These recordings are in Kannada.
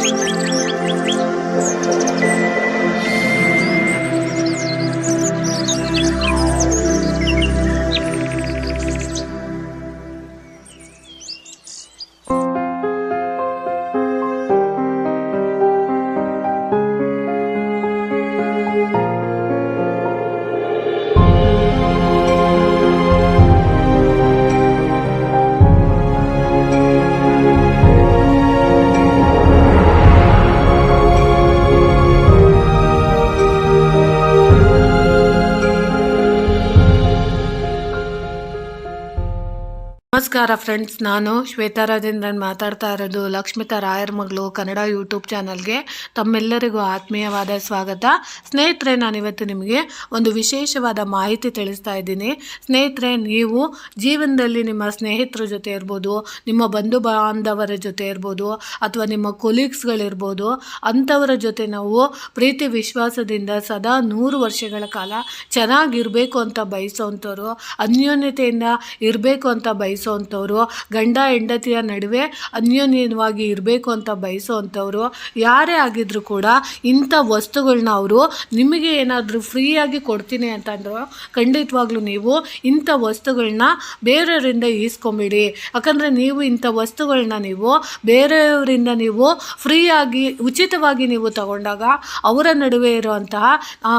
Música ನಮಸ್ಕಾರ ಫ್ರೆಂಡ್ಸ್ ನಾನು ಶ್ವೇತಾ ರಾಜೇಂದ್ರನ್ ಮಾತಾಡ್ತಾ ಇರೋದು ಲಕ್ಷ್ಮಿತಾ ರಾಯರ್ ಮಗಳು, ಕನ್ನಡ ಯೂಟ್ಯೂಬ್ ಚಾನಲ್ಗೆ ತಮ್ಮೆಲ್ಲರಿಗೂ ಆತ್ಮೀಯವಾದ ಸ್ವಾಗತ. ಸ್ನೇಹಿತರೆ, ನಾನಿವತ್ತು ನಿಮಗೆ ಒಂದು ವಿಶೇಷವಾದ ಮಾಹಿತಿ ತಿಳಿಸ್ತಾ ಇದ್ದೀನಿ. ಸ್ನೇಹಿತರೆ, ನೀವು ಜೀವನದಲ್ಲಿ ನಿಮ್ಮ ಸ್ನೇಹಿತರ ಜೊತೆ ಇರ್ಬೋದು, ನಿಮ್ಮ ಬಂಧು ಬಾಂಧವರ ಜೊತೆ ಇರ್ಬೋದು, ಅಥವಾ ನಿಮ್ಮ ಕೊಲೀಗ್ಸ್ಗಳಿರ್ಬೋದು ಅಂಥವರ ಜೊತೆ ನಾವು ಪ್ರೀತಿ, ವಿಶ್ವಾಸದಿಂದ ಸದಾ ನೂರು ವರ್ಷಗಳ ಕಾಲ ಚೆನ್ನಾಗಿರಬೇಕು ಅಂತ ಬಯಸೋವಂಥವ್ರು ಅನ್ಯೋನ್ಯತೆಯಿಂದ ಇರಬೇಕು ಅಂತ ಬಯಸೋವಂಥವ್ರು, ಗಂಡ ಹೆಂಡತಿಯ ನಡುವೆ ಅನ್ಯೋನ್ಯವಾಗಿ ಇರಬೇಕು ಅಂತ ಬಯಸುವಂಥವ್ರು, ಯಾರೇ ಆಗಿದ್ರು ಕೂಡ ಇಂಥ ವಸ್ತುಗಳನ್ನ ಅವರು ನಿಮಗೆ ಏನಾದರೂ ಫ್ರೀಯಾಗಿ ಕೊಡ್ತೀನಿ ಅಂತಂದ್ರು ಖಂಡಿತವಾಗ್ಲೂ ನೀವು ಇಂಥ ವಸ್ತುಗಳನ್ನ ಬೇರೆಯವರಿಂದ ಈಸ್ಕೊಂಬಿಡಿ. ಯಾಕಂದರೆ ನೀವು ಇಂಥ ವಸ್ತುಗಳನ್ನ ನೀವು ಬೇರೆಯವರಿಂದ ನೀವು ಫ್ರೀಯಾಗಿ, ಉಚಿತವಾಗಿ ನೀವು ತಗೊಂಡಾಗ ಅವರ ನಡುವೆ ಇರುವಂತಹ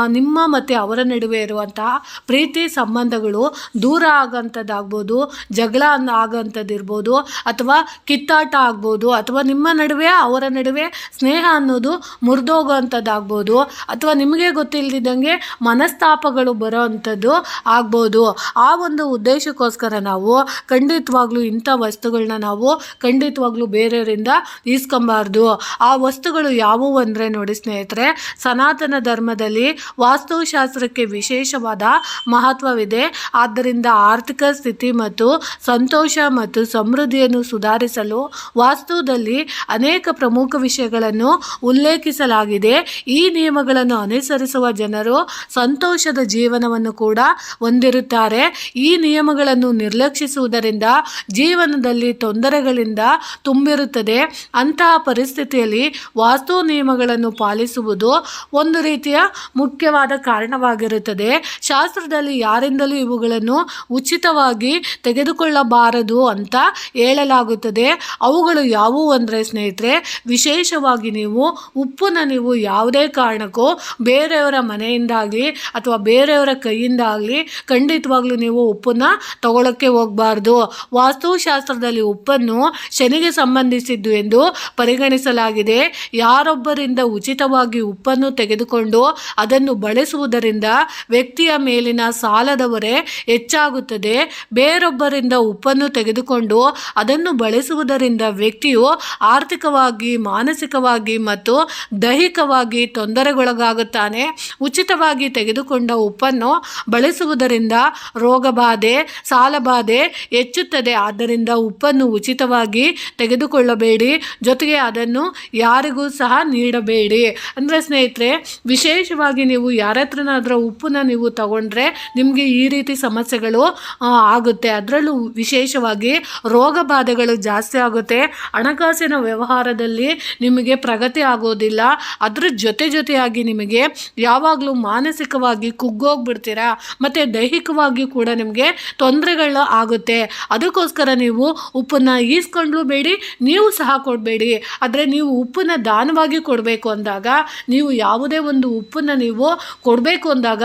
ನಿಮ್ಮ ಮತ್ತು ಅವರ ನಡುವೆ ಇರುವಂತಹ ಪ್ರೀತಿ ಸಂಬಂಧಗಳು ದೂರ ಆಗೋಂಥದ್ದಾಗ್ಬೋದು. ಜಗಳ ಅನ್ನ- ಆಗೋಂಥದ್ದು ಇರ್ಬೋದು ಅಥವಾ ಕಿತ್ತಾಟ ಆಗ್ಬೋದು ಅಥವಾ ನಿಮ್ಮ ನಡುವೆ, ಅವರ ನಡುವೆ ಸ್ನೇಹ ಅನ್ನೋದು ಮುರಿದೋಗೋವಂಥದ್ದಾಗ್ಬೋದು ಅಥವಾ ನಿಮಗೆ ಗೊತ್ತಿಲ್ಲದಿದ್ದಂಗೆ ಮನಸ್ತಾಪಗಳು ಬರೋ ಅಂಥದ್ದು ಆಗ್ಬೋದು. ಆ ಒಂದು ಉದ್ದೇಶಕ್ಕೋಸ್ಕರ ನಾವು ಖಂಡಿತವಾಗ್ಲೂ ಇಂಥ ವಸ್ತುಗಳನ್ನ ನಾವು ಖಂಡಿತವಾಗ್ಲೂ ಬೇರೆಯವರಿಂದ ಈಸ್ಕೊಬಾರ್ದು. ಆ ವಸ್ತುಗಳು ಯಾವುವು ಅಂದರೆ ನೋಡಿ ಸ್ನೇಹಿತರೆ, ಸನಾತನ ಧರ್ಮದಲ್ಲಿ ವಾಸ್ತುಶಾಸ್ತ್ರಕ್ಕೆ ವಿಶೇಷವಾದ ಮಹತ್ವವಿದೆ. ಆದ್ದರಿಂದ ಆರ್ಥಿಕ ಸ್ಥಿತಿ ಮತ್ತು ಸಂತೋಷ ಮತ್ತು ಸಮೃದ್ಧಿಯನ್ನು ಸುಧಾರಿಸಲು ವಾಸ್ತುದಲ್ಲಿ ಅನೇಕ ಪ್ರಮುಖ ವಿಷಯಗಳನ್ನು ಉಲ್ಲೇಖಿಸಲಾಗಿದೆ. ಈ ನಿಯಮಗಳನ್ನು ಅನುಸರಿಸುವ ಜನರು ಸಂತೋಷದ ಜೀವನವನ್ನು ಕೂಡ ಹೊಂದಿರುತ್ತಾರೆ. ಈ ನಿಯಮಗಳನ್ನು ನಿರ್ಲಕ್ಷಿಸುವುದರಿಂದ ಜೀವನದಲ್ಲಿ ತೊಂದರೆಗಳಿಂದ ತುಂಬಿರುತ್ತದೆ. ಅಂತಹ ಪರಿಸ್ಥಿತಿಯಲ್ಲಿ ವಾಸ್ತು ನಿಯಮಗಳನ್ನು ಪಾಲಿಸುವುದು ಒಂದು ರೀತಿಯ ಮುಖ್ಯವಾದ ಕಾರಣವಾಗಿರುತ್ತದೆ. ಶಾಸ್ತ್ರದಲ್ಲಿ ಯಾರಿಂದಲೂ ಇವುಗಳನ್ನು ಉಚಿತವಾಗಿ ತೆಗೆದುಕೊಳ್ಳಬಾರದು. ಅಂತ ಹೇಳಲಾಗುತ್ತದೆ. ಅವುಗಳು ಯಾವುವು ಅಂದರೆ ಸ್ನೇಹಿತರೆ, ವಿಶೇಷವಾಗಿ ನೀವು ಉಪ್ಪನ್ನ ನೀವು ಯಾವುದೇ ಕಾರಣಕ್ಕೂ ಬೇರೆಯವರ ಮನೆಯಿಂದಾಗಲಿ ಅಥವಾ ಬೇರೆಯವರ ಕೈಯಿಂದಾಗಲಿ ಖಂಡಿತವಾಗ್ಲೂ ನೀವು ಉಪ್ಪನ್ನು ತಗೊಳ್ಳೋಕ್ಕೆ ಹೋಗಬಾರ್ದು. ವಾಸ್ತುಶಾಸ್ತ್ರದಲ್ಲಿ ಉಪ್ಪನ್ನು ಶನಿಗೆ ಸಂಬಂಧಿಸಿದ್ದು ಎಂದು ಪರಿಗಣಿಸಲಾಗಿದೆ. ಯಾರೊಬ್ಬರಿಂದ ಉಚಿತವಾಗಿ ಉಪ್ಪನ್ನು ತೆಗೆದುಕೊಂಡು ಅದನ್ನು ಬಳಸುವುದರಿಂದ ವ್ಯಕ್ತಿಯ ಮೇಲಿನ ಸಾಲದ ಹೊರೆ ಹೆಚ್ಚಾಗುತ್ತದೆ. ಬೇರೊಬ್ಬರಿಂದ ಉಪ್ಪನ್ನು ತೆಗೆದುಕೊಂಡು ಅದನ್ನು ಬಳಸುವುದರಿಂದ ವ್ಯಕ್ತಿಯು ಆರ್ಥಿಕವಾಗಿ, ಮಾನಸಿಕವಾಗಿ ಮತ್ತು ದೈಹಿಕವಾಗಿ ತೊಂದರೆಗೊಳಗಾಗುತ್ತಾನೆ. ಉಚಿತವಾಗಿ ತೆಗೆದುಕೊಂಡ ಉಪ್ಪನ್ನು ಬಳಸುವುದರಿಂದ ರೋಗಬಾಧೆ ಸಾಲಬಾಧೆ ಹೆಚ್ಚುತ್ತದೆ. ಆದ್ದರಿಂದ ಉಪ್ಪನ್ನು ಉಚಿತವಾಗಿ ತೆಗೆದುಕೊಳ್ಳಬೇಡಿ. ಜೊತೆಗೆ ಅದನ್ನು ಯಾರಿಗೂ ಸಹ ನೀಡಬೇಡಿ. ಅಂದರೆ ಸ್ನೇಹಿತರೆ, ವಿಶೇಷವಾಗಿ ನೀವು ಯಾರ ಹತ್ರನಾದರೂ ಉಪ್ಪನ್ನ ನೀವು ತಗೊಂಡ್ರೆ ನಿಮಗೆ ಈ ರೀತಿ ಸಮಸ್ಯೆಗಳು ಆಗುತ್ತೆ. ಅದರಲ್ಲೂ ವಿಶೇಷವಾಗಿ ರೋಗ ಬಾಧೆಗಳು ಜಾಸ್ತಿ ಆಗುತ್ತೆ. ಹಣಕಾಸಿನ ವ್ಯವಹಾರದಲ್ಲಿ ನಿಮಗೆ ಪ್ರಗತಿ ಆಗೋದಿಲ್ಲ. ಅದ್ರ ಜೊತೆ ಜೊತೆಯಾಗಿ ನಿಮಗೆ ಯಾವಾಗಲೂ ಮಾನಸಿಕವಾಗಿ ಕುಗ್ಗೋಗ್ಬಿಡ್ತೀರಾ? ಮತ್ತು ದೈಹಿಕವಾಗಿ ಕೂಡ ನಿಮಗೆ ತೊಂದರೆಗಳು ಆಗುತ್ತೆ. ಅದಕ್ಕೋಸ್ಕರ ನೀವು ಉಪ್ಪನ್ನು ಈಸ್ಕೊಂಡ್ಲು ಬೇಡಿ, ನೀವು ಸಹ ಕೊಡಬೇಡಿ. ಆದರೆ ನೀವು ಉಪ್ಪನ್ನು ದಾನವಾಗಿ ಕೊಡಬೇಕು ಅಂದಾಗ, ನೀವು ಯಾವುದೇ ಒಂದು ಉಪ್ಪನ್ನು ನೀವು ಕೊಡಬೇಕು ಅಂದಾಗ,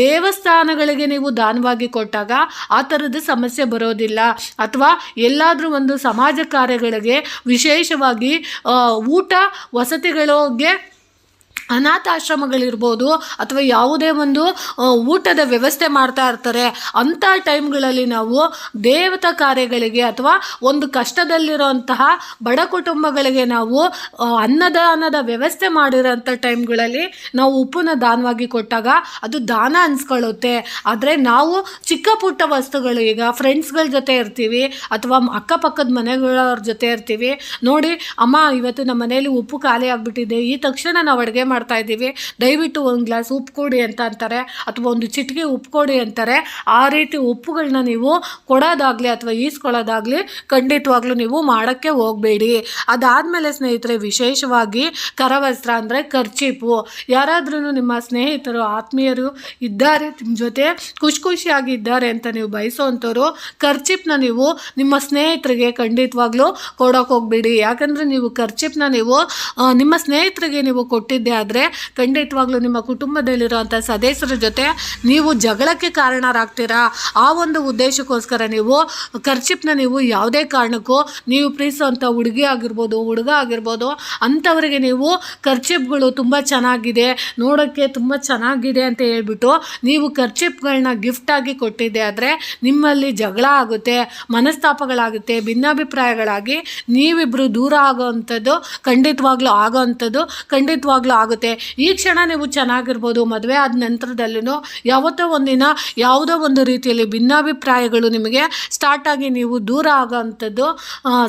ದೇವಸ್ಥಾನಗಳಿಗೆ ನೀವು ದಾನವಾಗಿ ಕೊಟ್ಟಾಗ ಆ ಥರದ ಸಮಸ್ಯೆ ಬರೋದಿಲ್ಲ. ಅಥವಾ ಎಲ್ಲಾದರೂ ಒಂದು ಸಮಾಜ ಕಾರ್ಯಗಳಿಗೆ ವಿಶೇಷವಾಗಿ ಊಟ ವಸತಿಗಳಿಗೆ ಅನಾಥಾಶ್ರಮಗಳಿರ್ಬೋದು ಅಥವಾ ಯಾವುದೇ ಒಂದು ಊಟದ ವ್ಯವಸ್ಥೆ ಮಾಡ್ತಾ ಇರ್ತಾರೆ ಅಂಥ ಟೈಮ್ಗಳಲ್ಲಿ ನಾವು ದೇವತಾ ಕಾರ್ಯಗಳಿಗೆ ಅಥವಾ ಒಂದು ಕಷ್ಟದಲ್ಲಿರೋಂತಹ ಬಡ ಕುಟುಂಬಗಳಿಗೆ ನಾವು ಅನ್ನದಾನದ ವ್ಯವಸ್ಥೆ ಮಾಡಿರೋಂಥ ಟೈಮ್ಗಳಲ್ಲಿ ನಾವು ಉಪ್ಪನ್ನ ದಾನವಾಗಿ ಕೊಟ್ಟಾಗ ಅದು ದಾನ ಅನ್ಸ್ಕೊಳ್ಳುತ್ತೆ. ಆದರೆ ನಾವು ಚಿಕ್ಕ ಪುಟ್ಟ ವಸ್ತುಗಳು, ಈಗ ಫ್ರೆಂಡ್ಸ್ಗಳ ಜೊತೆ ಇರ್ತೀವಿ ಅಥವಾ ಅಕ್ಕಪಕ್ಕದ ಮನೆಗಳವ್ರ ಜೊತೆ ಇರ್ತೀವಿ. ನೋಡಿ, ಅಮ್ಮ, ಇವತ್ತು ನಮ್ಮ ಮನೆಯಲ್ಲಿ ಉಪ್ಪು ಖಾಲಿ ಆಗಿಬಿಟ್ಟಿದೆ, ಈ ತಕ್ಷಣ ನಾವು ಅಡುಗೆ ಮಾಡ್ತಾ ಇದ್ದೀವಿ. ದಯವಿಟ್ಟು ಒಂದು ಗ್ಲಾಸ್ ಉಪ್ಪು ಕೊಡಿ ಅಂತ ಅಂತಾರೆ. ಅಥವಾ ಒಂದು ಚಿಟಿಕೆ ಉಪ್ಪು ಕೊಡಿ ಅಂತಾರೆ. ಆ ರೀತಿ ಉಪ್ಪುಗಳನ್ನ ನೀವು ಕೊಡೋದಾಗಲಿ ಅಥವಾ ಈಸ್ಕೊಳ್ಳೋದಾಗಲಿ ಖಂಡಿತವಾಗ್ಲೂ ನೀವು ಮಾಡೋಕ್ಕೆ ಹೋಗಬೇಡಿ. ಅದಾದಮೇಲೆ ಸ್ನೇಹಿತರೆ, ವಿಶೇಷವಾಗಿ ಕರವಸ್ತ್ರ ಅಂದರೆ ಖರ್ಚೀಪು ಯಾರಾದ್ರೂ ನಿಮ್ಮ ಸ್ನೇಹಿತರು, ಆತ್ಮೀಯರು ಇದ್ದಾರೆ ನಿಮ್ಮ ಜೊತೆ ಖುಷಿ ಖುಷಿಯಾಗಿ ಇದ್ದಾರೆ ಅಂತ ನೀವು ಬಯಸೋವಂಥವ್ರು ಖರ್ಚಿಪ್ನ ನೀವು ನಿಮ್ಮ ಸ್ನೇಹಿತರಿಗೆ ಖಂಡಿತವಾಗ್ಲೂ ಕೊಡೋಕೆ ಹೋಗ್ಬೇಡಿ. ಯಾಕಂದರೆ ನೀವು ಖರ್ಚಿಪ್ನ ನೀವು ನಿಮ್ಮ ಸ್ನೇಹಿತರಿಗೆ ನೀವು ಕೊಟ್ಟಿದ್ದೆ ಆದರೆ ಖಂಡಿತವಾಗ್ಲೂ ನಿಮ್ಮ ಕುಟುಂಬದಲ್ಲಿರುವಂಥ ಸದಸ್ಯರ ಜೊತೆ ನೀವು ಜಗಳಕ್ಕೆ ಕಾರಣರಾಗ್ತೀರಾ? ಆ ಒಂದು ಉದ್ದೇಶಕ್ಕೋಸ್ಕರ ನೀವು ಖರ್ಚಿಪ್ನ ನೀವು ಯಾವುದೇ ಕಾರಣಕ್ಕೂ ನೀವು ಪ್ರೀತಿಸುವಂಥ ಹುಡುಗಿ ಆಗಿರ್ಬೋದು, ಹುಡುಗ ಆಗಿರ್ಬೋದು, ಅಂಥವರಿಗೆ ನೀವು ಖರ್ಚಿಪ್ಗಳು ತುಂಬ ಚೆನ್ನಾಗಿದೆ ನೋಡೋಕ್ಕೆ ತುಂಬ ಚೆನ್ನಾಗಿದೆ ಅಂತ ಹೇಳ್ಬಿಟ್ಟು ನೀವು ಖರ್ಚಿಪ್ಗಳನ್ನ ಗಿಫ್ಟಾಗಿ ಕೊಟ್ಟಿದ್ದೆ ಆದರೆ ನಿಮ್ಮಲ್ಲಿ ಜಗಳ ಆಗುತ್ತೆ, ಮನಸ್ತಾಪಗಳಾಗುತ್ತೆ, ಭಿನ್ನಾಭಿಪ್ರಾಯಗಳಾಗಿ ನೀವಿಬ್ಬರು ದೂರ ಆಗೋವಂಥದ್ದು ಖಂಡಿತವಾಗ್ಲೂ ಆಗೋವಂಥದ್ದು ಖಂಡಿತವಾಗ್ಲೂ ಆಗುತ್ತೆ. ಈ ಕ್ಷಣ ನೀವು ಚೆನ್ನಾಗಿರ್ಬೋದು. ಮದುವೆ ಆದ ನಂತರದಲ್ಲೂ ಯಾವತ್ತೋ ಒಂದಿನ ಯಾವುದೋ ಒಂದು ರೀತಿಯಲ್ಲಿ ಭಿನ್ನಾಭಿಪ್ರಾಯಗಳು ನಿಮಗೆ ಸ್ಟಾರ್ಟಾಗಿ ನೀವು ದೂರ ಆಗೋವಂಥದ್ದು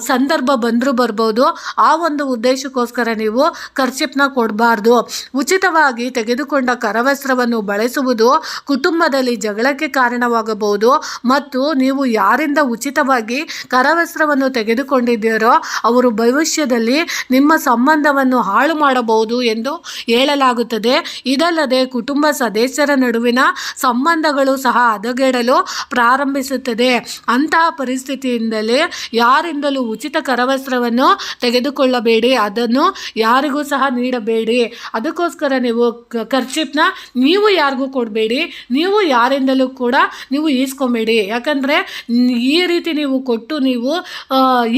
ಸಂದರ್ಭ ಬಂದರೂ ಬರ್ಬೋದು. ಆ ಒಂದು ಉದ್ದೇಶಕ್ಕೋಸ್ಕರ ನೀವು ಖರ್ಚಿಪ್ನ ಕೊಡಬಾರ್ದು. ಉಚಿತವಾಗಿ ತೆಗೆದುಕೊಂಡ ಕರವಸ್ತ್ರವನ್ನು ಬಳಸುವುದು ಕುಟುಂಬದಲ್ಲಿ ಜಗಳಕ್ಕೆ ಕಾರಣವಾಗಬಹುದು. ಮತ್ತು ನೀವು ಯಾರಿಂದ ಉಚಿತವಾಗಿ ಕರವಸ್ತ್ರವನ್ನು ತೆಗೆದುಕೊಂಡಿದ್ದೀರೋ, ಅವರು ಭವಿಷ್ಯದಲ್ಲಿ ನಿಮ್ಮ ಸಂಬಂಧವನ್ನು ಹಾಳು ಮಾಡಬಹುದು ಎಂದು ಹೇಳಲಾಗುತ್ತದೆ. ಇದಲ್ಲದೆ ಕುಟುಂಬ ಸದಸ್ಯರ ನಡುವಿನ ಸಂಬಂಧಗಳು ಸಹ ಹದಗೆಡಲು ಪ್ರಾರಂಭಿಸುತ್ತದೆ. ಅಂತಹ ಪರಿಸ್ಥಿತಿಯಿಂದಲೇ ಯಾರಿಂದಲೂ ಉಚಿತ ಕರವಸ್ತ್ರವನ್ನು ತೆಗೆದುಕೊಳ್ಳಬೇಡಿ. ಅದನ್ನು ಯಾರಿಗೂ ಸಹ ನೀಡಬೇಡಿ. ಅದಕ್ಕೋಸ್ಕರ ನೀವು ಖರ್ಚಿಪ್ನ ನೀವು ಯಾರಿಗೂ ಕೊಡಬೇಡಿ. ನೀವು ಯಾರಿಂದಲೂ ಕೂಡ ನೀವು ಈಸ್ಕೊಬೇಡಿ. ಯಾಕಂದರೆ ಈ ರೀತಿ ನೀವು ಕೊಟ್ಟು ನೀವು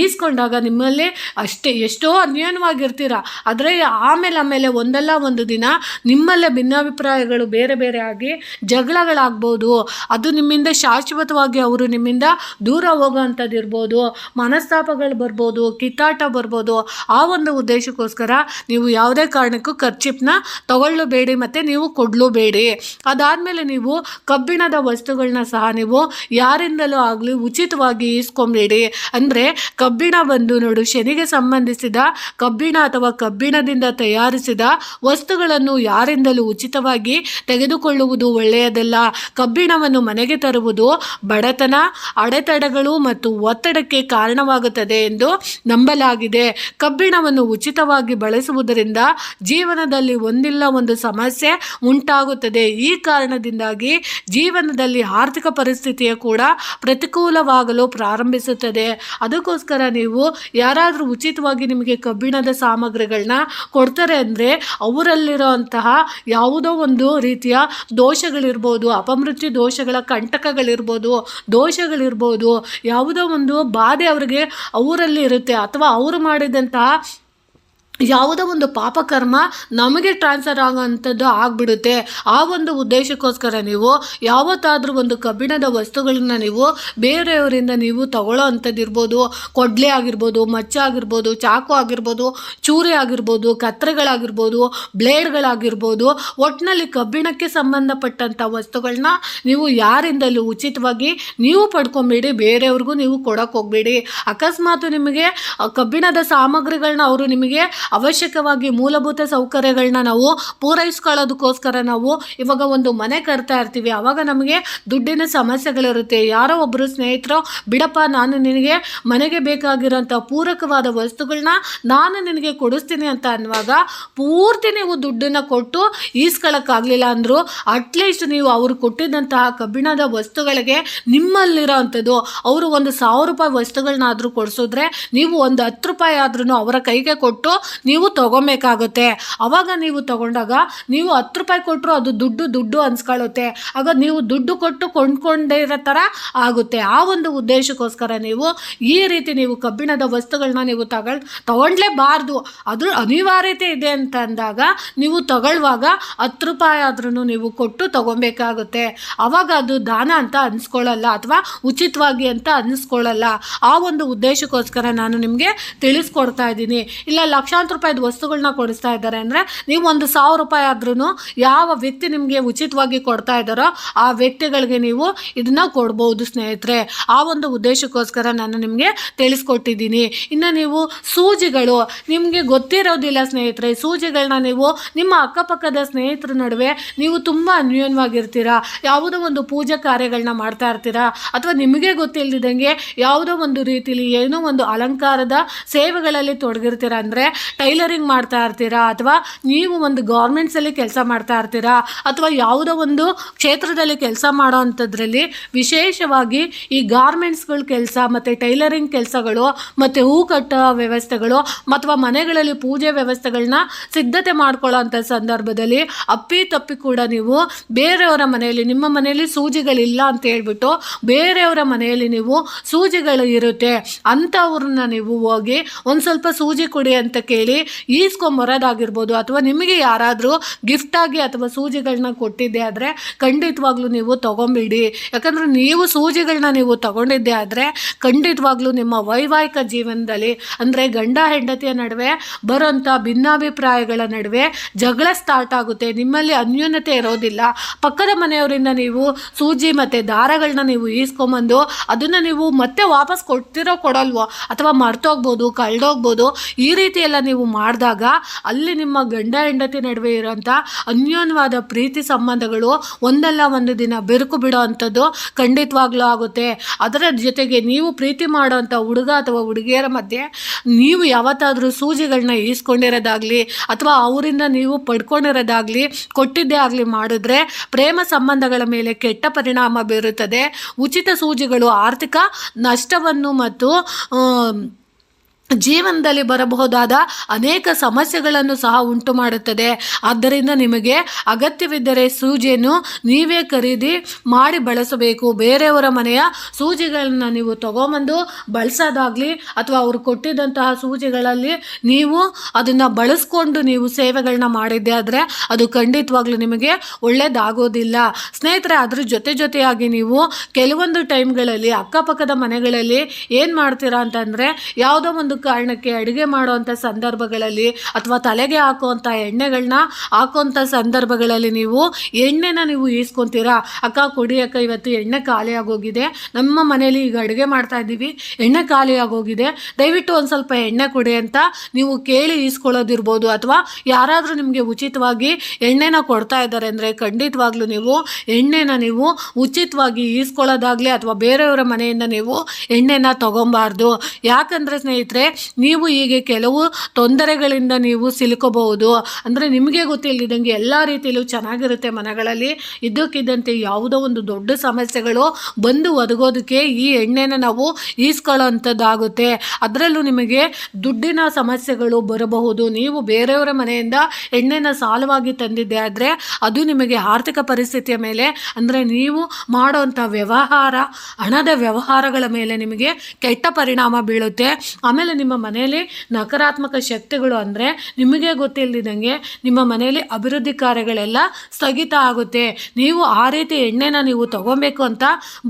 ಈಸ್ಕೊಂಡಾಗ ನಿಮ್ಮಲ್ಲಿ ಅಷ್ಟೇ ಎಷ್ಟೋ ಅನ್ಯೋನ್ಯವಾಗಿರ್ತೀರ. ಆದರೆ ಆಮೇಲೆ ಆಮೇಲೆ ಒಂದಲ್ಲ ಒಂದು ದಿನ ನಿಮ್ಮಲ್ಲೇ ಭಿನ್ನಾಭಿಪ್ರಾಯಗಳು ಬೇರೆ ಬೇರೆ ಆಗಿ ಜಗಳಗಳಾಗ್ಬೋದು. ಅದು ನಿಮ್ಮಿಂದ ಶಾಶ್ವತವಾಗಿ ಅವರು ನಿಮ್ಮಿಂದ ದೂರ ಹೋಗೋವಂಥದ್ದು ಇರ್ಬೋದು. ಮನಸ್ತಾಪಗಳು ಬರ್ಬೋದು, ಕಿತ್ತಾಟ ಬರ್ಬೋದು. ಆ ಒಂದು ಉದ್ದೇಶಕ್ಕೋಸ್ಕರ ನೀವು ಯಾವುದೇ ಕಾರಣಕ್ಕೂ ಖರ್ಚಿಪ್ನ ತಗೊಳ್ಳಬೇಡಿ ಮತ್ತು ನೀವು ಕೊಡಲೂಬೇಡಿ. ಅದಾದಮೇಲೆ ನೀವು ಕಬ್ಬಿಣದ ವಸ್ತುಗಳನ್ನ ಸಹ ನೀವು ಯಾರಿಂದಲೂ ಆಗಲಿ ಉಚಿತವಾಗಿ ಈಸ್ಕೊಂಬೇಡಿ. ಅಂದರೆ ಕಬ್ಬಿಣ ಬಂದು ನೋಡು, ಶನಿಗೆ ಸಂಬಂಧಿಸಿದ ಕಬ್ಬಿಣ ಅಥವಾ ಕಬ್ಬಿಣದಿಂದ ತಯಾರಿಸಿದ ವಸ್ತುಗಳನ್ನು ಯಾರಿಂದಲೂ ಉಚಿತವಾಗಿ ತೆಗೆದುಕೊಳ್ಳುವುದು ಒಳ್ಳೆಯದಲ್ಲ. ಕಬ್ಬಿಣವನ್ನು ಮನೆಗೆ ತರುವುದು ಬಡತನ, ಅಡೆತಡೆಗಳು ಮತ್ತು ಒತ್ತಡಕ್ಕೆ ಕಾರಣವಾಗುತ್ತದೆ ಎಂದು ನಂಬಲಾಗಿದೆ. ಕಬ್ಬಿಣವನ್ನು ಉಚಿತವಾಗಿ ಬಳಸುವುದರಿಂದ ಜೀವನದಲ್ಲಿ ಒಂದಿಲ್ಲ ಒಂದು ಸಮಸ್ಯೆ ಉಂಟಾಗುತ್ತದೆ. ಈ ಕಾರಣದಿಂದಾಗಿ ಜೀವನದಲ್ಲಿ ಆರ್ಥಿಕ ಪರಿಸ್ಥಿತಿಯ ಕೂಡ ಪ್ರತಿಕೂಲವಾಗಲು ಪ್ರಾರಂಭಿಸುತ್ತದೆ. ಅದಕ್ಕೋಸ್ಕರ ನೀವು ಯಾರಾದರೂ ಉಚಿತವಾಗಿ ನಿಮಗೆ ಕಬ್ಬಿಣದ ಸಾಮಗ್ರಿಗಳನ್ನ ಕೊಡ್ತಾರೆ ಅಂದರೆ ಅವರಲ್ಲಿರೋಂತಹ ಯಾವುದೋ ಒಂದು ರೀತಿಯ ದೋಷಗಳಿರ್ಬೋದು, ಅಪಮೃತ್ಯು ದೋಷಗಳ ಕಂಟಕಗಳಿರ್ಬೋದು, ದೋಷಗಳಿರ್ಬೋದು, ಯಾವುದೋ ಒಂದು ಬಾಧೆ ಅವರಿಗೆ ಅವರಲ್ಲಿ ಇರುತ್ತೆ. ಅಥವಾ ಅವರು ಮಾಡಿದಂತಹ ಯಾವುದೋ ಒಂದು ಪಾಪಕರ್ಮ ನಮಗೆ ಟ್ರಾನ್ಸ್ಫರ್ ಆಗೋವಂಥದ್ದು ಆಗಿಬಿಡುತ್ತೆ. ಆ ಒಂದು ಉದ್ದೇಶಕ್ಕೋಸ್ಕರ ನೀವು ಯಾವತ್ತಾದರೂ ಒಂದು ಕಬ್ಬಿಣದ ವಸ್ತುಗಳನ್ನ ನೀವು ಬೇರೆಯವರಿಂದ ನೀವು ತಗೊಳ್ಳೋ ಅಂಥದ್ದು ಇರ್ಬೋದು. ಕೊಡ್ಲೆ ಆಗಿರ್ಬೋದು, ಮಚ್ಚ ಆಗಿರ್ಬೋದು, ಚಾಕು ಆಗಿರ್ಬೋದು, ಚೂರಿ ಆಗಿರ್ಬೋದು, ಕತ್ರೆಗಳಾಗಿರ್ಬೋದು, ಬ್ಲೇಡ್ಗಳಾಗಿರ್ಬೋದು ಒಟ್ಟಿನಲ್ಲಿ ಕಬ್ಬಿಣಕ್ಕೆ ಸಂಬಂಧಪಟ್ಟಂಥ ವಸ್ತುಗಳನ್ನ ನೀವು ಯಾರಿಂದಲೂ ಉಚಿತವಾಗಿ ನೀವು ಪಡ್ಕೊಂಬೇಡಿ, ಬೇರೆಯವ್ರಿಗೂ ನೀವು ಕೊಡೋಕೆ ಹೋಗಬೇಡಿ. ಅಕಸ್ಮಾತ್ ನಿಮಗೆ ಕಬ್ಬಿಣದ ಸಾಮಗ್ರಿಗಳನ್ನ ಅವರು ನಿಮಗೆ ಅವಶ್ಯಕವಾಗಿ ಮೂಲಭೂತ ಸೌಕರ್ಯಗಳನ್ನ ನಾವು ಪೂರೈಸ್ಕೊಳ್ಳೋದಕ್ಕೋಸ್ಕರ ನಾವು ಇವಾಗ ಒಂದು ಮನೆ ಕರ್ತಾ ಇರ್ತೀವಿ. ಆವಾಗ ನಮಗೆ ದುಡ್ಡಿನ ಸಮಸ್ಯೆಗಳಿರುತ್ತೆ. ಯಾರೋ ಒಬ್ಬರು ಸ್ನೇಹಿತರು, ಬಿಡಪ್ಪ, ನಾನು ನಿನಗೆ ಮನೆಗೆ ಬೇಕಾಗಿರೋಂಥ ಪೂರಕವಾದ ವಸ್ತುಗಳನ್ನ ನಾನು ನಿನಗೆ ಕೊಡಿಸ್ತೀನಿ ಅಂತ ಅನ್ನುವಾಗ ಪೂರ್ತಿ ನೀವು ದುಡ್ಡನ್ನು ಕೊಟ್ಟು ಈಸ್ಕೊಳ್ಳೋಕ್ಕಾಗಲಿಲ್ಲ ಅಂದರು ಅಟ್ಲೀಸ್ಟ್ ನೀವು ಅವರು ಕೊಟ್ಟಿದ್ದಂತಹ ಕಬ್ಬಿಣದ ವಸ್ತುಗಳಿಗೆ ನಿಮ್ಮಲ್ಲಿರೋ ಅಂಥದ್ದು ಅವರು ಒಂದು ಸಾವಿರ ರೂಪಾಯಿ ವಸ್ತುಗಳನ್ನಾದರೂ ಕೊಡಿಸಿದ್ರೆ ನೀವು ಒಂದು ಹತ್ತು ರೂಪಾಯಿ ಆದ್ರೂ ಅವರ ಕೈಗೆ ಕೊಟ್ಟು ನೀವು ತಗೊಬೇಕಾಗುತ್ತೆ. ಆವಾಗ ನೀವು ತಗೊಂಡಾಗ ನೀವು ಹತ್ತು ರೂಪಾಯಿ ಕೊಟ್ಟರು ಅದು ದುಡ್ಡು ದುಡ್ಡು ಅನ್ಸ್ಕೊಳ್ಳುತ್ತೆ. ಆಗ ನೀವು ದುಡ್ಡು ಕೊಟ್ಟು ಕೊಂಡ್ಕೊಂಡಿರೋ ಥರ ಆಗುತ್ತೆ. ಆ ಒಂದು ಉದ್ದೇಶಕ್ಕೋಸ್ಕರ ನೀವು ಈ ರೀತಿ ನೀವು ಕಬ್ಬಿಣದ ವಸ್ತುಗಳನ್ನ ನೀವು ತಗೊಳ್ ತಗೊಂಡ್ಲೇಬಾರ್ದು. ಅದ್ರ ಅನಿವಾರ್ಯತೆ ಇದೆ ಅಂತ ಅಂದಾಗ ನೀವು ತಗೊಳ್ಳುವಾಗ ಹತ್ತು ರೂಪಾಯಿ ಆದ್ರೂ ನೀವು ಕೊಟ್ಟು ತಗೊಬೇಕಾಗುತ್ತೆ. ಅವಾಗ ಅದು ದಾನ ಅಂತ ಅನ್ಸ್ಕೊಳ್ಳಲ್ಲ ಅಥವಾ ಉಚಿತವಾಗಿ ಅಂತ ಅನ್ಸ್ಕೊಳ್ಳಲ್ಲ. ಆ ಒಂದು ಉದ್ದೇಶಕ್ಕೋಸ್ಕರ ನಾನು ನಿಮಗೆ ತಿಳಿಸ್ಕೊಡ್ತಾ ಇದ್ದೀನಿ. ಇಲ್ಲ ಲಕ್ಷಾಂತರ ಲಕ್ಷಾಂತರ ರೂಪಾಯಿದ ವಸ್ತುಗಳನ್ನ ಕೊಡಿಸ್ತಾ ಇದ್ದಾರೆ ಅಂದರೆ ನೀವು ಒಂದು ಸಾವಿರ ರೂಪಾಯಿ ಆದ್ರೂ ಯಾವ ವ್ಯಕ್ತಿ ನಿಮಗೆ ಉಚಿತವಾಗಿ ಕೊಡ್ತಾ ಇದ್ದಾರೋ ಆ ವ್ಯಕ್ತಿಗಳಿಗೆ ನೀವು ಇದನ್ನ ಕೊಡ್ಬೋದು ಸ್ನೇಹಿತರೆ. ಆ ಒಂದು ಉದ್ದೇಶಕ್ಕೋಸ್ಕರ ನಾನು ನಿಮಗೆ ತಿಳಿಸ್ಕೊಟ್ಟಿದ್ದೀನಿ. ಇನ್ನು ನೀವು ಸೂಜಿಗಳು, ನಿಮಗೆ ಗೊತ್ತಿರೋದಿಲ್ಲ ಸ್ನೇಹಿತರೆ ಸೂಜಿಗಳನ್ನ ನೀವು ನಿಮ್ಮ ಅಕ್ಕಪಕ್ಕದ ಸ್ನೇಹಿತರ ನಡುವೆ ನೀವು ತುಂಬ ಅನ್ಯೂನ್ಯವಾಗಿರ್ತೀರ? ಯಾವುದೋ ಒಂದು ಪೂಜಾ ಕಾರ್ಯಗಳನ್ನ ಮಾಡ್ತಾ ಇರ್ತೀರಾ? ಅಥವಾ ನಿಮಗೆ ಗೊತ್ತಿಲ್ಲದಿದ್ದಂಗೆ ಯಾವುದೋ ಒಂದು ರೀತಿಲಿ ಏನೋ ಒಂದು ಅಲಂಕಾರದ ಸೇವೆಗಳಲ್ಲಿ ತೊಡಗಿರ್ತೀರ ಅಂದರೆ ಟೈಲರಿಂಗ್ ಮಾಡ್ತಾ ಇರ್ತೀರಾ? ಅಥವಾ ನೀವು ಒಂದು ಗೌರ್ಮೆಂಟ್ಸಲ್ಲಿ ಕೆಲಸ ಮಾಡ್ತಾ ಇರ್ತೀರಾ? ಅಥವಾ ಯಾವುದೋ ಒಂದು ಕ್ಷೇತ್ರದಲ್ಲಿ ಕೆಲಸ ಮಾಡೋ ಅಂಥದ್ರಲ್ಲಿ ವಿಶೇಷವಾಗಿ ಈ ಗಾರ್ಮೆಂಟ್ಸ್ಗಳ ಕೆಲಸ ಮತ್ತು ಟೈಲರಿಂಗ್ ಕೆಲಸಗಳು ಮತ್ತು ಹೂ ಕಟ್ಟೋ ವ್ಯವಸ್ಥೆಗಳು ಅಥವಾ ಮನೆಗಳಲ್ಲಿ ಪೂಜೆ ವ್ಯವಸ್ಥೆಗಳನ್ನ ಸಿದ್ಧತೆ ಮಾಡ್ಕೊಳ್ಳೋ ಅಂಥ ಸಂದರ್ಭದಲ್ಲಿ ಅಪ್ಪಿ ತಪ್ಪಿ ಕೂಡ ನೀವು ಬೇರೆಯವರ ಮನೆಯಲ್ಲಿ ನಿಮ್ಮ ಮನೆಯಲ್ಲಿ ಸೂಜಿಗಳಿಲ್ಲ ಅಂತ ಹೇಳ್ಬಿಟ್ಟು ಬೇರೆಯವರ ಮನೆಯಲ್ಲಿ ನೀವು ಸೂಜಿಗಳು ಇರುತ್ತೆ. ಅಂಥವ್ರನ್ನ ನೀವು ಹೋಗಿ ಒಂದು ಸ್ವಲ್ಪ ಸೂಜಿ ಕೊಡಿ ಅಂತ ಕೇಳಿ ಈಸ್ಕೊಂಬರೋದಾಗಿರ್ಬೋದು ಅಥವಾ ನಿಮಗೆ ಯಾರಾದರೂ ಗಿಫ್ಟಾಗಿ ಅಥವಾ ಸೂಜಿಗಳನ್ನ ಕೊಟ್ಟಿದ್ದೆ ಆದರೆ ಖಂಡಿತವಾಗ್ಲೂ ನೀವು ತೊಗೊಂಬಿಡಿ. ಯಾಕಂದರೆ ನೀವು ಸೂಜಿಗಳನ್ನ ನೀವು ತಗೊಂಡಿದ್ದೆ ಆದರೆ ಖಂಡಿತವಾಗ್ಲೂ ನಿಮ್ಮ ವೈವಾಹಿಕ ಜೀವನದಲ್ಲಿ ಅಂದರೆ ಗಂಡ ಹೆಂಡತಿಯ ನಡುವೆ ಬರೋಂಥ ಭಿನ್ನಾಭಿಪ್ರಾಯಗಳ ನಡುವೆ ಜಗಳ ಸ್ಟಾರ್ಟ್ ಆಗುತ್ತೆ. ನಿಮ್ಮಲ್ಲಿ ಅನ್ಯೂನ್ಯತೆ ಇರೋದಿಲ್ಲ. ಪಕ್ಕದ ಮನೆಯವರಿಂದ ನೀವು ಸೂಜಿ ಮತ್ತು ದಾರಗಳನ್ನ ನೀವು ಈಸ್ಕೊಂಬಂದು ಅದನ್ನು ನೀವು ಮತ್ತೆ ವಾಪಸ್ ಕೊಡ್ತಿರೋ ಕೊಡಲ್ವೋ? ಅಥವಾ ಮರ್ತೋಗ್ಬೋದು, ಕಳ್ದೋಗ್ಬೋದು, ಈ ರೀತಿ ಎಲ್ಲ ನೀವು ಮಾಡಿದಾಗ ಅಲ್ಲಿ ನಿಮ್ಮ ಗಂಡ ಹೆಂಡತಿ ನಡುವೆ ಇರೋಂಥ ಅನ್ಯೋನ್ಯವಾದ ಪ್ರೀತಿ ಸಂಬಂಧಗಳು ಒಂದಲ್ಲ ಒಂದು ದಿನ ಬೆರುಕು ಬಿಡೋ ಅಂಥದ್ದು ಖಂಡಿತವಾಗ್ಲೂ ಆಗುತ್ತೆ. ಅದರ ಜೊತೆಗೆ ನೀವು ಪ್ರೀತಿ ಮಾಡೋವಂಥ ಹುಡುಗ ಅಥವಾ ಹುಡುಗಿಯರ ಮಧ್ಯೆ ನೀವು ಯಾವತ್ತಾದರೂ ಸೂಜಿಗಳನ್ನ ಈಸ್ಕೊಂಡಿರೋದಾಗಲಿ ಅಥವಾ ಅವರಿಂದ ನೀವು ಪಡ್ಕೊಂಡಿರೋದಾಗಲಿ ಕೊಟ್ಟಿದ್ದೇ ಆಗಲಿ ಮಾಡಿದ್ರೆ ಪ್ರೇಮ ಸಂಬಂಧಗಳ ಮೇಲೆ ಕೆಟ್ಟ ಪರಿಣಾಮ ಬೀರುತ್ತದೆ. ಉಚಿತ ಸೂಜಿಗಳು ಆರ್ಥಿಕ ನಷ್ಟವನ್ನು ಮತ್ತು ಜೀವನದಲ್ಲಿ ಬರಬಹುದಾದ ಅನೇಕ ಸಮಸ್ಯೆಗಳನ್ನು ಸಹ ಉಂಟು ಮಾಡುತ್ತದೆ. ಆದ್ದರಿಂದ ನಿಮಗೆ ಅಗತ್ಯವಿದ್ದರೆ ಸೂಜಿಯನ್ನು ನೀವೇ ಖರೀದಿ ಮಾಡಿ ಬಳಸಬೇಕು. ಬೇರೆಯವರ ಮನೆಯ ಸೂಜಿಗಳನ್ನು ನೀವು ತಗೊಂಬಂದು ಬಳಸೋದಾಗಲಿ ಅಥವಾ ಅವರು ಕೊಟ್ಟಿದ್ದಂತಹ ಸೂಜಿಗಳಲ್ಲಿ ನೀವು ಅದನ್ನು ಬಳಸ್ಕೊಂಡು ನೀವು ಸೇವೆಗಳನ್ನ ಮಾಡಿದ್ದೆ ಆದರೆ ಅದು ಖಂಡಿತವಾಗ್ಲೂ ನಿಮಗೆ ಒಳ್ಳೆಯದಾಗೋದಿಲ್ಲ ಸ್ನೇಹಿತರೆ, ಅದ್ರ ಜೊತೆ ಜೊತೆಯಾಗಿ ನೀವು ಕೆಲವೊಂದು ಟೈಮ್ಗಳಲ್ಲಿ ಅಕ್ಕಪಕ್ಕದ ಮನೆಗಳಲ್ಲಿ ಏನು ಮಾಡ್ತೀರಾ ಅಂತಂದರೆ ಯಾವುದೋ ಒಂದು ಕಾರಣಕ್ಕೆ ಅಡುಗೆ ಮಾಡುವಂಥ ಸಂದರ್ಭಗಳಲ್ಲಿ ಅಥವಾ ತಲೆಗೆ ಹಾಕುವಂಥ ಎಣ್ಣೆಗಳನ್ನ ಹಾಕುವಂಥ ಸಂದರ್ಭಗಳಲ್ಲಿ ನೀವು ಎಣ್ಣೆನ ನೀವು ಈಸ್ಕೊತೀರಾ? ಅಕ್ಕ, ಕೊಡಿ ಅಕ್ಕ, ಇವತ್ತು ಎಣ್ಣೆ ಖಾಲಿ ಆಗೋಗಿದೆ. ನಮ್ಮ ಮನೆಯಲ್ಲಿ ಈಗ ಅಡುಗೆ ಮಾಡ್ತಾ ಇದ್ದೀವಿ. ಎಣ್ಣೆ ಖಾಲಿ ಆಗೋಗಿದೆ. ದಯವಿಟ್ಟು ಒಂದು ಸ್ವಲ್ಪ ಎಣ್ಣೆ ಕೊಡಿ ಅಂತ ನೀವು ಕೇಳಿ ಈಸ್ಕೊಳ್ಳೋದಿರ್ಬೋದು. ಅಥವಾ ಯಾರಾದರೂ ನಿಮಗೆ ಉಚಿತವಾಗಿ ಎಣ್ಣೆನ ಕೊಡ್ತಾ ಇದ್ದಾರೆ ಅಂದರೆ ಖಂಡಿತವಾಗ್ಲೂ ನೀವು ಎಣ್ಣೆನ ನೀವು ಉಚಿತವಾಗಿ ಈಸ್ಕೊಳ್ಳೋದಾಗಲಿ ಅಥವಾ ಬೇರೆಯವರ ಮನೆಯಿಂದ ನೀವು ಎಣ್ಣೆನ ತಗೊಬಾರ್ದು. ಯಾಕಂದರೆ ಸ್ನೇಹಿತರೆ ನೀವು ಹೀಗೆ ಕೆಲವು ತೊಂದರೆಗಳಿಂದ ನೀವು ಸಿಲುಕಬಹುದು. ಅಂದರೆ ನಿಮಗೆ ಗೊತ್ತಿಲ್ಲದಂಗೆ ಎಲ್ಲ ರೀತಿಯಲ್ಲೂ ಚೆನ್ನಾಗಿರುತ್ತೆ ಮನೆಗಳಲ್ಲಿ. ಇದ್ದಕ್ಕಿದ್ದಂತೆ ಯಾವುದೋ ಒಂದು ದೊಡ್ಡ ಸಮಸ್ಯೆಗಳು ಬಂದು ಒದಗೋದಕ್ಕೆ ಈ ಎಣ್ಣೆನ ನಾವು ಈಸ್ಕೊಳ್ಳೋಂಥದ್ದಾಗುತ್ತೆ ಅದರಲ್ಲೂ ನಿಮಗೆ ದುಡ್ಡಿನ ಸಮಸ್ಯೆಗಳು ಬರಬಹುದು. ನೀವು ಬೇರೆಯವರ ಮನೆಯಿಂದ ಎಣ್ಣೆನ ಸಾಲವಾಗಿ ತಂದಿದ್ದೆ ಆದರೆ ಅದು ನಿಮಗೆ ಆರ್ಥಿಕ ಪರಿಸ್ಥಿತಿಯ ಮೇಲೆ, ಅಂದರೆ ನೀವು ಮಾಡೋವಂಥ ವ್ಯವಹಾರ, ಹಣದ ವ್ಯವಹಾರಗಳ ಮೇಲೆ ನಿಮಗೆ ಕೆಟ್ಟ ಪರಿಣಾಮ ಬೀಳುತ್ತೆ. ಆಮೇಲೆ ನಿಮ್ಮ ಮನೆಯಲ್ಲಿ ನಕಾರಾತ್ಮಕ ಶಕ್ತಿಗಳು ಅಂದರೆ ನಿಮಗೆ ಗೊತ್ತಿಲ್ಲದಂಗೆ ನಿಮ್ಮ ಮನೆಯಲ್ಲಿ ಅಭಿವೃದ್ಧಿ ಕಾರ್ಯಗಳೆಲ್ಲ ಸ್ಥಗಿತ ಆಗುತ್ತೆ. ನೀವು ಆ ರೀತಿ ಎಣ್ಣೆನ ನೀವು ತಗೊಬೇಕು ಅಂತ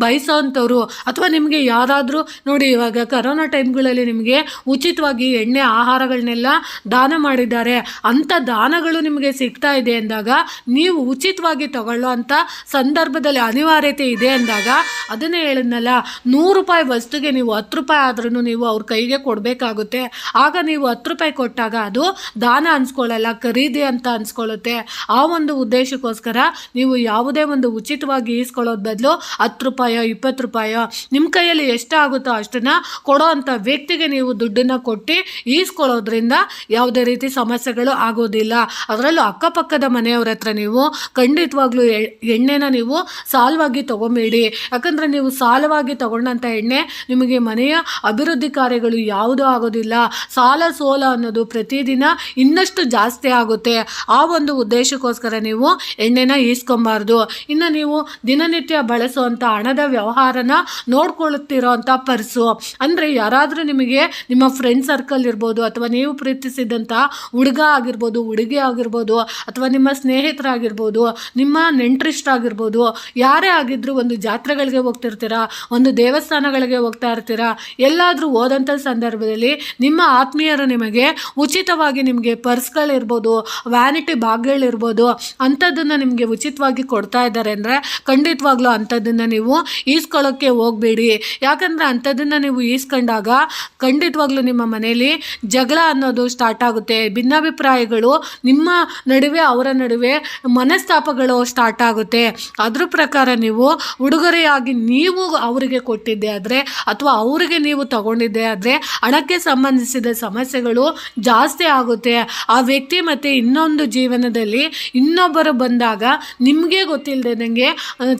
ಬಯಸೋವಂಥವ್ರು ಅಥವಾ ನಿಮಗೆ ಯಾರಾದರೂ ನೋಡಿ ಇವಾಗ ಕರೋನಾ ಟೈಮ್ಗಳಲ್ಲಿ ನಿಮಗೆ ಉಚಿತವಾಗಿ ಎಣ್ಣೆ ಆಹಾರಗಳನ್ನೆಲ್ಲ ದಾನ ಮಾಡಿದ್ದಾರೆ. ಅಂಥ ದಾನಗಳು ನಿಮಗೆ ಸಿಗ್ತಾ ಇದೆ ಅಂದಾಗ ನೀವು ಉಚಿತವಾಗಿ ತಗೊಳ್ಳೋ ಅಂಥ ಸಂದರ್ಭದಲ್ಲಿ ಅನಿವಾರ್ಯತೆ ಇದೆ ಅಂದಾಗ ಅದನ್ನೇ ಹೇಳಿದ್ನಲ್ಲ, ನೂರು ರೂಪಾಯಿ ವಸ್ತುಗೆ ನೀವು ಹತ್ತು ರೂಪಾಯಿ ಆದ್ರೂ ನೀವು ಅವ್ರ ಕೈಗೆ ಕೊಡಬೇಕಾಗುತ್ತೆ ಆಗ ನೀವು ಹತ್ತು ರೂಪಾಯಿ ಕೊಟ್ಟಾಗ ಅದು ದಾನ ಅನ್ಸ್ಕೊಳ್ಳಲ್ಲ, ಖರೀದಿ ಅಂತ ಅನ್ಸ್ಕೊಳ್ಳುತ್ತೆ. ಆ ಒಂದು ಉದ್ದೇಶಕ್ಕೋಸ್ಕರ ನೀವು ಯಾವುದೇ ಒಂದು ಉಚಿತವಾಗಿ ಈಸ್ಕೊಳ್ಳೋದ್ ಬದಲು ಹತ್ತು ರೂಪಾಯೋ, ಇಪ್ಪತ್ತು ರೂಪಾಯೋ ನಿಮ್ಮ ಕೈಯಲ್ಲಿ ಎಷ್ಟಾಗುತ್ತೋ ಅಷ್ಟನ್ನ ಕೊಡೋ ಅಂತ ವ್ಯಕ್ತಿಗೆ ನೀವು ದುಡ್ಡನ್ನು ಕೊಟ್ಟು ಈಸ್ಕೊಳ್ಳೋದ್ರಿಂದ ಯಾವುದೇ ರೀತಿ ಸಮಸ್ಯೆಗಳು ಆಗೋದಿಲ್ಲ. ಅದರಲ್ಲೂ ಅಕ್ಕಪಕ್ಕದ ಮನೆಯವ್ರ ಹತ್ರ ನೀವು ಖಂಡಿತವಾಗ್ಲೂ ಎಣ್ಣೆನ ನೀವು ಸಾಲವಾಗಿ ತಗೊಂಬೇಡಿ. ಯಾಕಂದ್ರೆ ನೀವು ಸಾಲವಾಗಿ ತಗೊಂಡಂತ ಎಣ್ಣೆ ನಿಮಗೆ ಮನೆಯ ಅಭಿವೃದ್ಧಿ ಕಾರ್ಯಗಳು ಯಾವುದೂ ಆಗೋದಿಲ್ಲ. ಸಾಲ ಸೋಲ ಅನ್ನೋದು ಪ್ರತಿದಿನ ಇನ್ನಷ್ಟು ಜಾಸ್ತಿ ಆಗುತ್ತೆ. ಆ ಒಂದು ಉದ್ದೇಶಕ್ಕೋಸ್ಕರ ನೀವು ಎಣ್ಣೆನ ಈಸ್ಕೊಬಾರ್ದು. ಇನ್ನು ನೀವು ದಿನನಿತ್ಯ ಬಳಸುವಂಥ ಹಣದ ವ್ಯವಹಾರನ ನೋಡ್ಕೊಳ್ಳುತ್ತಿರೋ ಅಂಥ ಪರ್ಸು. ಅಂದರೆ ಯಾರಾದರೂ ನಿಮಗೆ ನಿಮ್ಮ ಫ್ರೆಂಡ್ ಸರ್ಕಲ್ ಇರ್ಬೋದು ಅಥವಾ ನೀವು ಪ್ರೀತಿಸಿದಂಥ ಹುಡುಗ ಆಗಿರ್ಬೋದು, ಹುಡುಗಿ ಆಗಿರ್ಬೋದು ಅಥವಾ ನಿಮ್ಮ ಸ್ನೇಹಿತರಾಗಿರ್ಬೋದು, ನಿಮ್ಮ ನೆಂಟರಿಷ್ಟಾಗಿರ್ಬೋದು ಯಾರೇ ಆಗಿದ್ರೂ ಒಂದು ಜಾತ್ರೆಗಳಿಗೆ ಹೋಗ್ತಿರ್ತೀರಾ, ಒಂದು ದೇವಸ್ಥಾನಗಳಿಗೆ ಹೋಗ್ತಾ ಇರ್ತೀರಾ, ಎಲ್ಲಾದರೂ ಹೋದಂಥ ಸಂದರ್ಭದಲ್ಲಿ ಸಂದರ್ಭದಲ್ಲಿ ನಿಮ್ಮ ಆತ್ಮೀಯರು ನಿಮಗೆ ಉಚಿತವಾಗಿ ನಿಮಗೆ ಪರ್ಸ್ಗಳಿರ್ಬೋದು ವ್ಯಾನಿಟಿ ಭಾಗಗಳಿರ್ಬೋದು ಅಂಥದ್ದನ್ನು ನಿಮಗೆ ಉಚಿತವಾಗಿ ಕೊಡ್ತಾ ಇದ್ದಾರೆ ಅಂದರೆ ಖಂಡಿತವಾಗ್ಲೂ ಅಂಥದ್ದನ್ನು ನೀವು ಈಸ್ಕೊಳ್ಳೋಕ್ಕೆ ಹೋಗಬೇಡಿ. ಯಾಕಂದರೆ ಅಂಥದ್ದನ್ನು ನೀವು ಈಸ್ಕೊಂಡಾಗ ಖಂಡಿತವಾಗ್ಲೂ ನಿಮ್ಮ ಮನೆಯಲ್ಲಿ ಜಗಳ ಅನ್ನೋದು ಸ್ಟಾರ್ಟ್ ಆಗುತ್ತೆ. ಭಿನ್ನಾಭಿಪ್ರಾಯಗಳು ನಿಮ್ಮ ನಡುವೆ, ಅವರ ನಡುವೆ ಮನಸ್ತಾಪಗಳು ಸ್ಟಾರ್ಟ್ ಆಗುತ್ತೆ. ಅದ್ರ ಪ್ರಕಾರ ನೀವು ಉಡುಗೊರೆಯಾಗಿ ನೀವು ಅವರಿಗೆ ಕೊಟ್ಟಿದ್ದೆ ಆದರೆ ಅಥವಾ ಅವರಿಗೆ ನೀವು ತಗೊಂಡಿದ್ದೆ ಆದರೆ ಹಣಕ್ಕೆ ಸಂಬಂಧಿಸಿದ ಸಮಸ್ಯೆಗಳು ಜಾಸ್ತಿ ಆಗುತ್ತೆ. ಆ ವ್ಯಕ್ತಿ ಮತ್ತು ಇನ್ನೊಂದು ಜೀವನದಲ್ಲಿ ಇನ್ನೊಬ್ಬರು ಬಂದಾಗ ನಿಮಗೆ ಗೊತ್ತಿಲ್ಲದಂಗೆ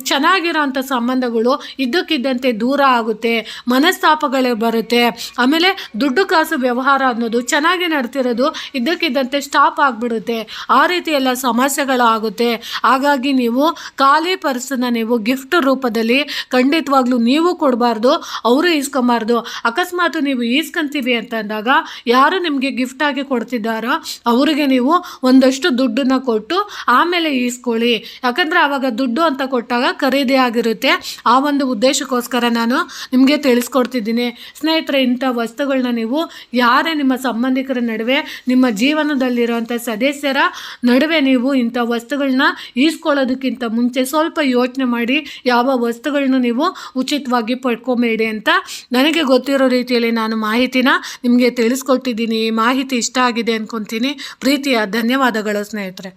ಚೆನ್ನಾಗಿರೋಂಥ ಸಂಬಂಧಗಳು ಇದ್ದಕ್ಕಿದ್ದಂತೆ ದೂರ ಆಗುತ್ತೆ, ಮನಸ್ತಾಪಗಳೇ ಬರುತ್ತೆ. ಆಮೇಲೆ ದುಡ್ಡು ಕಾಸು ವ್ಯವಹಾರ ಅನ್ನೋದು ಚೆನ್ನಾಗಿ ನಡ್ತಿರೋದು ಇದ್ದಕ್ಕಿದ್ದಂತೆ ಸ್ಟಾಪ್ ಆಗಿಬಿಡುತ್ತೆ. ಆ ರೀತಿ ಎಲ್ಲ ಸಮಸ್ಯೆಗಳು ಆಗುತ್ತೆ ಹಾಗಾಗಿ ನೀವು ಖಾಲಿ ಪರ್ಸನ್ನ ನೀವು ಗಿಫ್ಟ್ ರೂಪದಲ್ಲಿ ಖಂಡಿತವಾಗ್ಲೂ ನೀವು ಕೊಡಬಾರ್ದು, ಅವರು ಈಸ್ಕೊಬಾರ್ದು. ಅಕಸ್ಮಾತ್ ನೀವು ಈಸ್ಕೊಂತೀವಿ ಅಂತ ಅಂದಾಗ ಯಾರು ನಿಮಗೆ ಗಿಫ್ಟ್ ಆಗಿ ಕೊಡ್ತಿದ್ದಾರೋ ಅವರಿಗೆ ನೀವು ಒಂದಷ್ಟು ದುಡ್ಡನ್ನ ಕೊಟ್ಟು ಆಮೇಲೆ ಈಸ್ಕೊಳ್ಳಿ. ಯಾಕಂದರೆ ಆವಾಗ ದುಡ್ಡು ಅಂತ ಕೊಟ್ಟಾಗ ಖರೀದಿ ಆಗಿರುತ್ತೆ. ಆ ಒಂದು ಉದ್ದೇಶಕ್ಕೋಸ್ಕರ ನಾನು ನಿಮಗೆ ತಿಳಿಸ್ಕೊಡ್ತಿದ್ದೀನಿ. ಸ್ನೇಹಿತರೆ, ಇಂಥ ವಸ್ತುಗಳನ್ನ ನೀವು ಯಾರೇ ನಿಮ್ಮ ಸಂಬಂಧಿಕರ ನಡುವೆ, ನಿಮ್ಮ ಜೀವನದಲ್ಲಿರುವಂಥ ಸದಸ್ಯರ ನಡುವೆ ನೀವು ಇಂಥ ವಸ್ತುಗಳನ್ನ ಈಸ್ಕೊಳ್ಳೋದಕ್ಕಿಂತ ಮುಂಚೆ ಸ್ವಲ್ಪ ಯೋಚನೆ ಮಾಡಿ ಯಾವ ವಸ್ತುಗಳನ್ನ ನೀವು ಉಚಿತವಾಗಿ ಪಡ್ಕೊಬೇಡಿ ಅಂತ ನನಗೆ ಗೊತ್ತಿರೋ ರೀತಿಯಲ್ಲಿ ನಾನು ಮಾಹಿತಿನ ನಿಮಗೆ ತಿಳಿಸ್ಕೊಟ್ಟಿದ್ದೀನಿ ಮಾಹಿತಿ ಇಷ್ಟ ಆಗಿದೆ ಅಂದ್ಕೊತೀನಿ ಪ್ರೀತಿಯ ಧನ್ಯವಾದಗಳು ಸ್ನೇಹಿತರೆ.